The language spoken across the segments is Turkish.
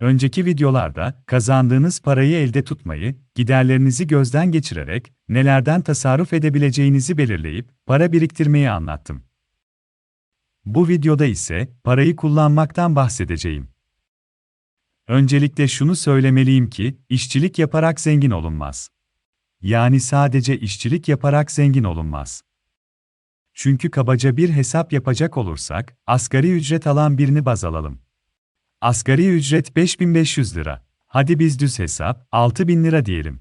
Önceki videolarda kazandığınız parayı elde tutmayı, giderlerinizi gözden geçirerek nelerden tasarruf edebileceğinizi belirleyip para biriktirmeyi anlattım. Bu videoda ise parayı kullanmaktan bahsedeceğim. Öncelikle şunu söylemeliyim ki, işçilik yaparak zengin olunmaz. Yani sadece işçilik yaparak zengin olunmaz. Çünkü kabaca bir hesap yapacak olursak, asgari ücret alan birini baz alalım. Asgari ücret 5500 lira. Hadi biz düz hesap, 6000 lira diyelim.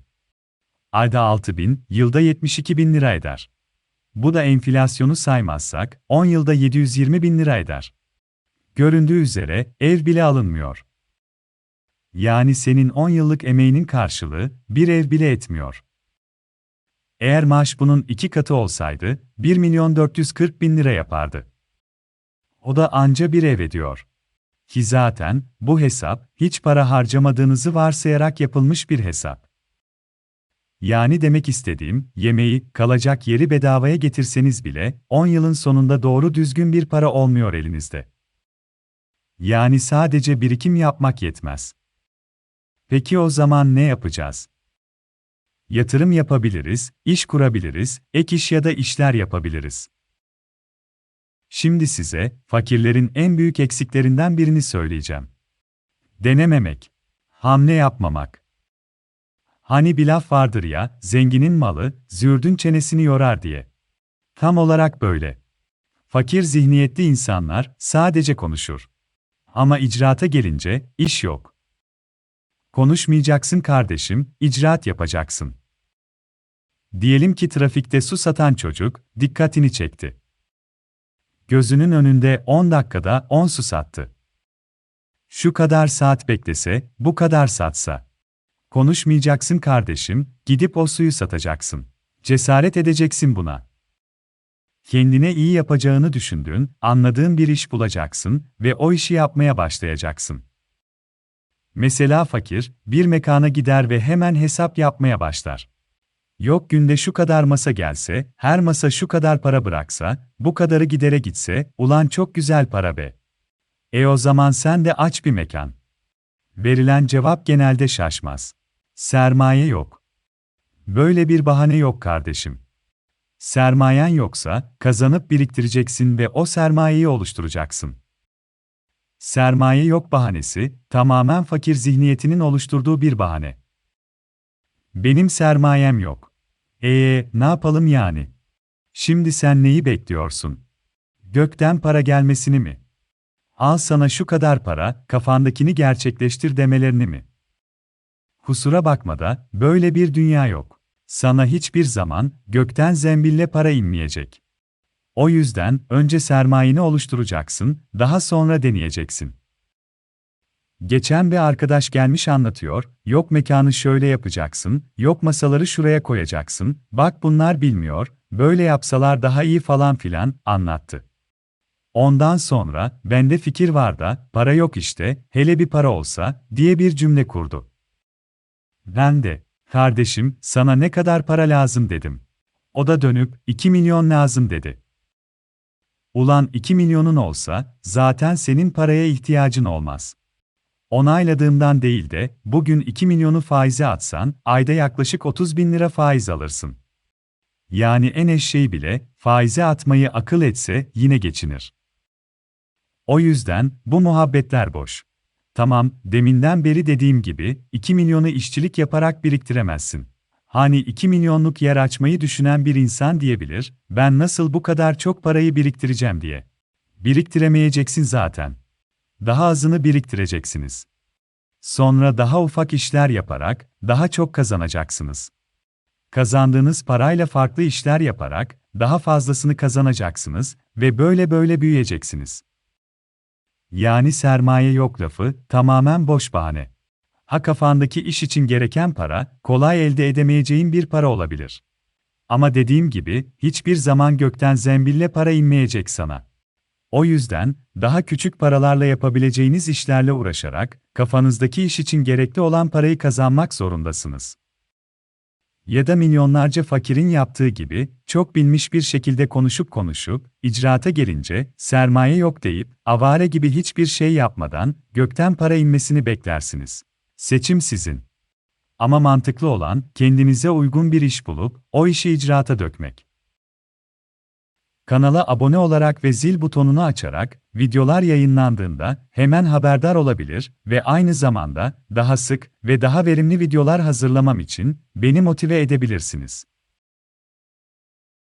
Ayda 6000, yılda 72 bin lira eder. Bu da enflasyonu saymazsak, 10 yılda 720 bin lira eder. Göründüğü üzere, ev bile alınmıyor. Yani senin 10 yıllık emeğinin karşılığı, bir ev bile etmiyor. Eğer maaş bunun iki katı olsaydı, 1 milyon 440 bin lira yapardı. O da anca bir ev ediyor. Ki zaten, bu hesap, hiç para harcamadığınızı varsayarak yapılmış bir hesap. Yani demek istediğim, yemeği, kalacak yeri bedavaya getirseniz bile, 10 yılın sonunda doğru düzgün bir para olmuyor elinizde. Yani sadece birikim yapmak yetmez. Peki o zaman ne yapacağız? Yatırım yapabiliriz, iş kurabiliriz, ek iş ya da işler yapabiliriz. Şimdi size fakirlerin en büyük eksiklerinden birini söyleyeceğim. Denememek, hamle yapmamak. Hani bir laf vardır ya, zenginin malı, zürdün çenesini yorar diye. Tam olarak böyle. Fakir zihniyetli insanlar sadece konuşur. Ama icraata gelince iş yok. Konuşmayacaksın kardeşim, icraat yapacaksın. Diyelim ki trafikte su satan çocuk dikkatini çekti. Gözünün önünde 10 dakikada 10 su sattı. Şu kadar saat beklese, bu kadar satsa. Konuşmayacaksın kardeşim, gidip o suyu satacaksın. Cesaret edeceksin buna. Kendine iyi yapacağını düşündüğün, anladığın bir iş bulacaksın ve o işi yapmaya başlayacaksın. Mesela fakir, bir mekana gider ve hemen hesap yapmaya başlar. Yok günde şu kadar masa gelse, her masa şu kadar para bıraksa, bu kadarı gidere gitse, ulan çok güzel para be. E o zaman sen de aç bir mekan. Verilen cevap genelde şaşmaz. Sermaye yok. Böyle bir bahane yok kardeşim. Sermayen yoksa, kazanıp biriktireceksin ve o sermayeyi oluşturacaksın. Sermaye yok bahanesi, tamamen fakir zihniyetinin oluşturduğu bir bahane. Benim sermayem yok. Ee, ne yapalım yani? Şimdi sen neyi bekliyorsun? Gökten para gelmesini mi? Al sana şu kadar para, kafandakini gerçekleştir demelerini mi? Kusura bakma da, böyle bir dünya yok. Sana hiçbir zaman, gökten zembille para inmeyecek. O yüzden, önce sermayeni oluşturacaksın, daha sonra deneyeceksin. Geçen bir arkadaş gelmiş anlatıyor, yok mekanı şöyle yapacaksın, yok masaları şuraya koyacaksın, bak bunlar bilmiyor, böyle yapsalar daha iyi falan filan, anlattı. Ondan sonra, bende fikir var da, para yok işte, hele bir para olsa, diye bir cümle kurdu. Ben de, kardeşim, sana ne kadar para lazım dedim. O da dönüp, 2 milyon lazım dedi. Ulan 2 milyonun olsa, zaten senin paraya ihtiyacın olmaz. Onayladığımdan değil de, bugün 2 milyonu faize atsan, ayda yaklaşık 30 bin lira faiz alırsın. Yani en eşeği bile, faize atmayı akıl etse, yine geçinir. O yüzden, bu muhabbetler boş. Tamam, deminden beri dediğim gibi, 2 milyonu işçilik yaparak biriktiremezsin. Hani 2 milyonluk yer açmayı düşünen bir insan diyebilir, ben nasıl bu kadar çok parayı biriktireceğim diye. Biriktiremeyeceksin zaten. Daha azını biriktireceksiniz. Sonra daha ufak işler yaparak, daha çok kazanacaksınız. Kazandığınız parayla farklı işler yaparak, daha fazlasını kazanacaksınız ve böyle böyle büyüyeceksiniz. Yani sermaye yok lafı, tamamen boş bahane. Ha kafandaki iş için gereken para, kolay elde edemeyeceğin bir para olabilir. Ama dediğim gibi, hiçbir zaman gökten zembille para inmeyecek sana. O yüzden, daha küçük paralarla yapabileceğiniz işlerle uğraşarak, kafanızdaki iş için gerekli olan parayı kazanmak zorundasınız. ya da milyonlarca fakirin yaptığı gibi çok bilmiş bir şekilde konuşup konuşup icraata gelince sermaye yok deyip avare gibi hiçbir şey yapmadan gökten para inmesini beklersiniz. Seçim sizin. Ama mantıklı olan kendinize uygun bir iş bulup o işi icraata dökmek. Kanala abone olarak ve zil butonunu açarak videolar yayınlandığında hemen haberdar olabilir ve aynı zamanda daha sık ve daha verimli videolar hazırlamam için beni motive edebilirsiniz.